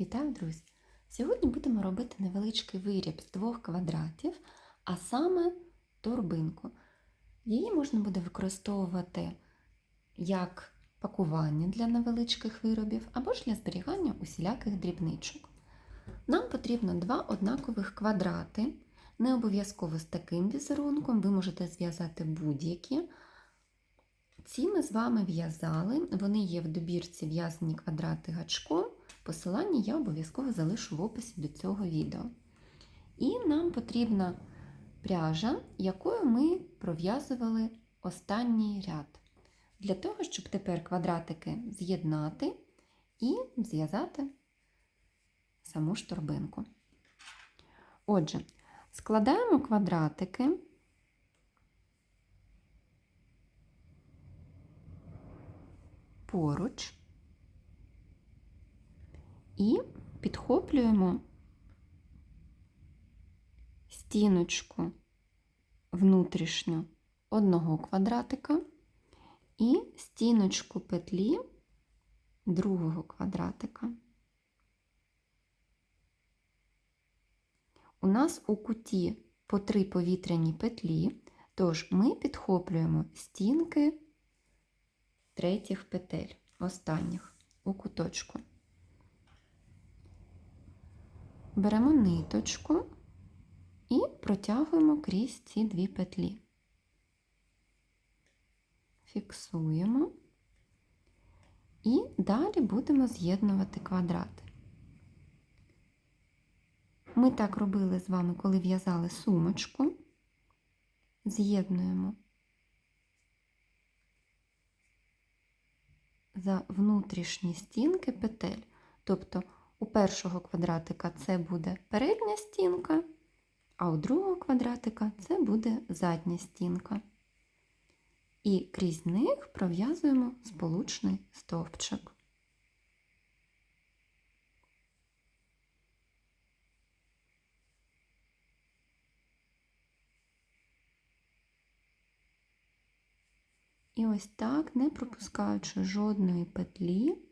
Вітаю, друзі! Сьогодні будемо робити невеличкий виріб з двох квадратів, а саме торбинку. Її можна буде використовувати як пакування для невеличких виробів або ж для зберігання усіляких дрібничок. Нам потрібно два однакових квадрати. Не обов'язково з таким візерунком, ви можете зв'язати будь-які. Ці ми з вами в'язали, вони є в добірці в'язані квадрати гачком. Посилання я обов'язково залишу в описі до цього відео. І нам потрібна пряжа, якою ми пров'язували останній ряд. Для того, щоб тепер квадратики з'єднати і зв'язати саму шторбинку. Отже, складаємо квадратики. Поруч і підхоплюємо стіночку внутрішню одного квадратика і стіночку петлі другого квадратика. У нас у куті по три повітряні петлі, тож ми підхоплюємо стінки третіх петель, останніх у куточку. Беремо ниточку і протягуємо крізь ці дві петлі. Фіксуємо і далі будемо з'єднувати квадрати. Ми так робили з вами, коли в'язали сумочку, з'єднуємо за внутрішні стінки петель. Тобто у першого квадратика це буде передня стінка, а у другого квадратика це буде задня стінка. І крізь них пров'язуємо сполучний стовпчик. І ось так, не пропускаючи жодної петлі,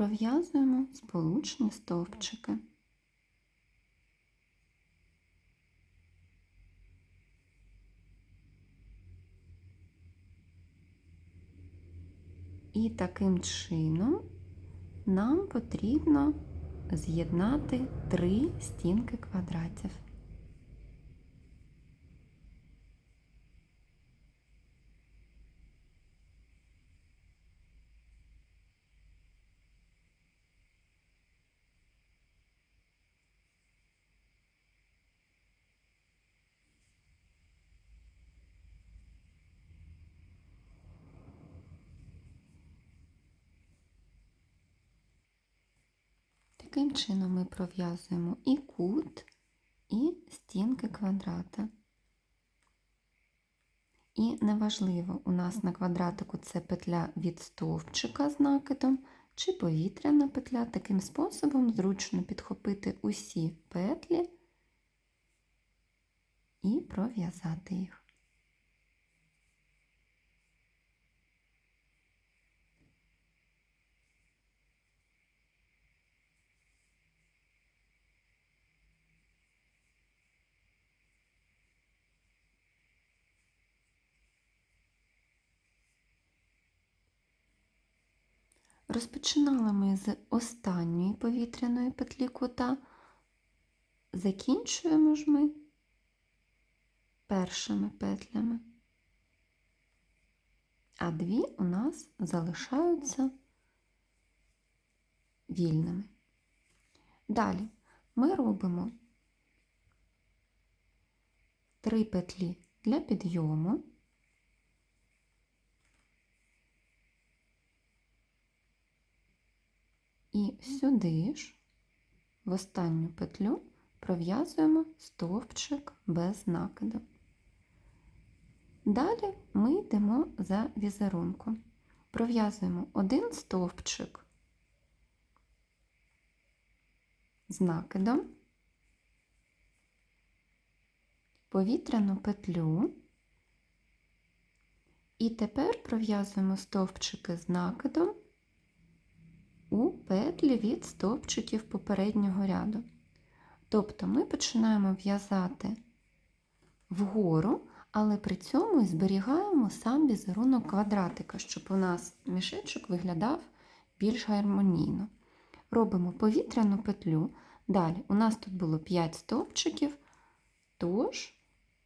пров'язуємо сполучні стовпчики. І таким чином нам потрібно з'єднати три стінки квадратів. Таким чином ми пров'язуємо і кут, і стінки квадрата. І неважливо, у нас на квадратику це петля від стовпчика з накидом, чи повітряна петля. Таким способом зручно підхопити усі петлі і пров'язати їх. Розпочинали ми з останньої повітряної петлі кута, закінчуємо ж ми першими петлями, а дві у нас залишаються вільними. Далі ми робимо три петлі для підйому. І сюди ж, в останню петлю, пров'язуємо стовпчик без накиду. Далі ми йдемо за візерунком. Пров'язуємо один стовпчик з накидом, повітряну петлю І тепер пров'язуємо стовпчики з накидом у петлі від стовпчиків попереднього ряду. Тобто ми починаємо в'язати вгору, але при цьому зберігаємо сам візерунок квадратика, щоб у нас мішечок виглядав більш гармонійно. Робимо повітряну петлю. Далі у нас тут було 5 стовпчиків, тож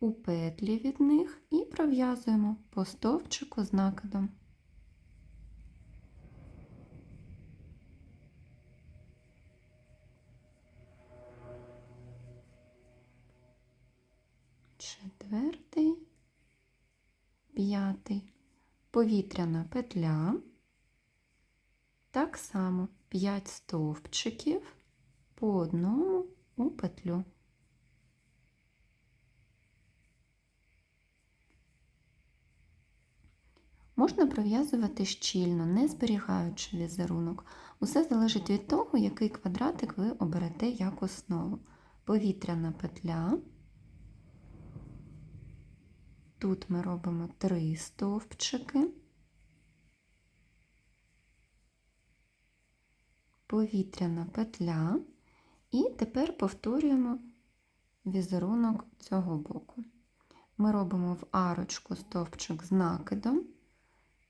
у петлі від них і пров'язуємо по стовпчику з накидом. Четвертий, п'ятий, повітряна петля. Так само 5 стовпчиків по одному у петлю. Можна пров'язувати щільно, не зберігаючи візерунок. Усе залежить від того, який квадратик ви оберете як основу. Повітряна петля. Тут ми робимо 3 стовпчики. Повітряна петля. І тепер повторюємо візерунок цього боку. Ми робимо в арочку стовпчик з накидом.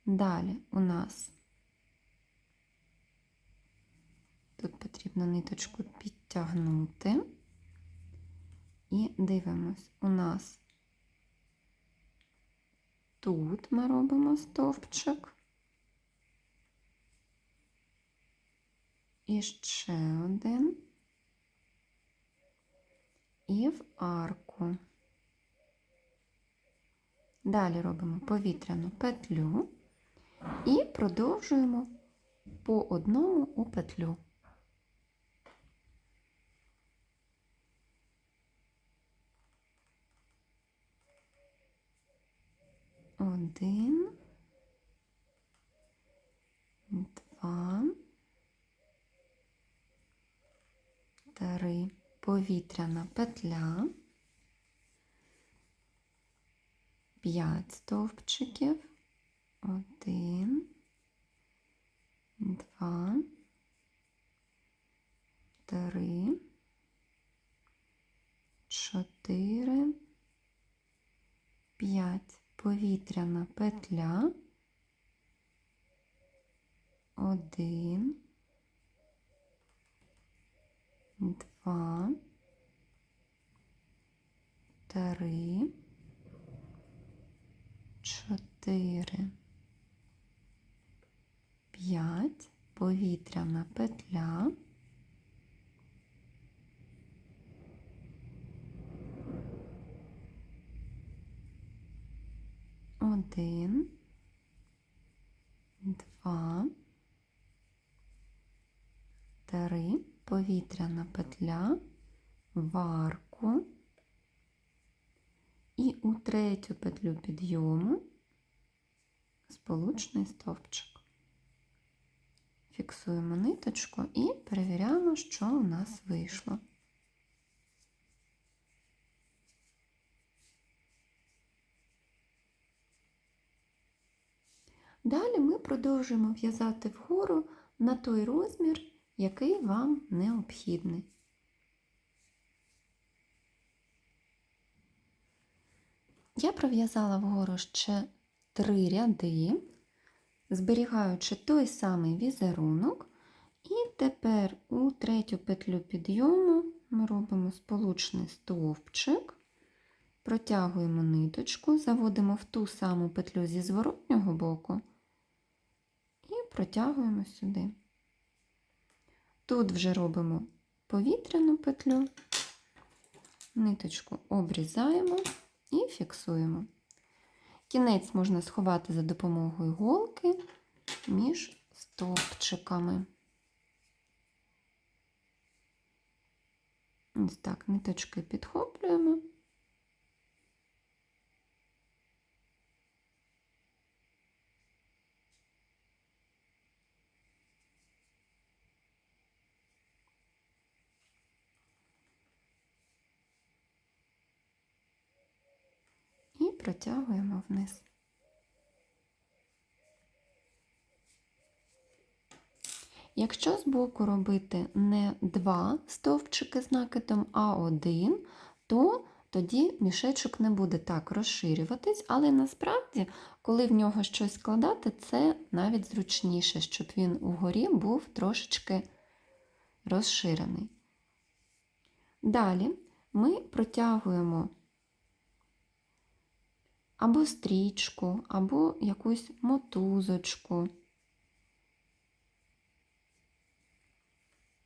Далі у нас тут потрібно ниточку підтягнути. І дивимось, у нас тут ми робимо стовпчик. І ще один. І в арку. Далі робимо повітряну петлю і продовжуємо по одному у петлю. Один, два, три, повітряна петля, п'ять стовпчиків, один, два, три, чотири, п'ять. Повітряна петля. Один, два, три, чотири, п'ять, повітряна петля. Один, два, три, повітряна петля, в арку і у третю петлю підйому сполучний стовпчик. Фіксуємо ниточку і перевіряємо, що у нас вийшло. Далі ми продовжуємо в'язати вгору на той розмір, який вам необхідний. Я пров'язала вгору ще три ряди, зберігаючи той самий візерунок, і тепер у третю петлю підйому ми робимо сполучний стовпчик, протягуємо ниточку, заводимо в ту саму петлю зі зворотнього боку протягуємо сюди. Тут вже робимо повітряну петлю, ниточку обрізаємо і фіксуємо. Кінець можна сховати за допомогою голки між стовпчиками. Ось так, ниточки підхоплюємо. протягуємо вниз. Якщо збоку робити не два стовпчики з накидом, а один, то тоді мішечок не буде так розширюватись, але насправді, коли в нього щось складати, це навіть зручніше, щоб він угорі був трошечки розширений. Далі ми протягуємо або стрічку, або якусь мотузочку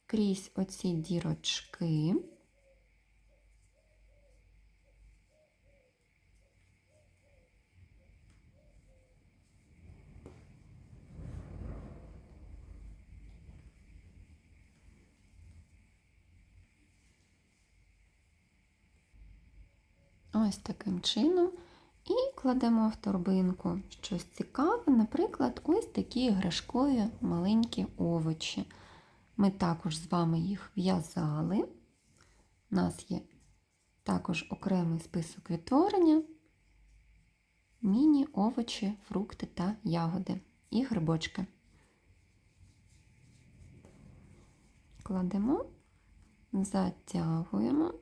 крізь оці дірочки. Ось таким чином. Кладемо в торбинку щось цікаве, наприклад, ось такі іграшкові маленькі овочі. Ми також з вами їх в'язали. У нас є також окремий список відтворення, міні-овочі, фрукти та ягоди і грибочки. Кладемо, затягуємо.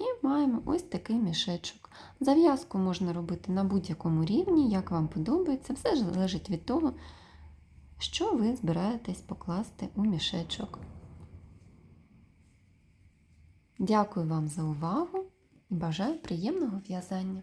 І маємо ось такий мішечок. Зав'язку можна робити на будь-якому рівні, як вам подобається. Все залежить від того, що ви збираєтесь покласти у мішечок. Дякую вам за увагу і бажаю приємного в'язання!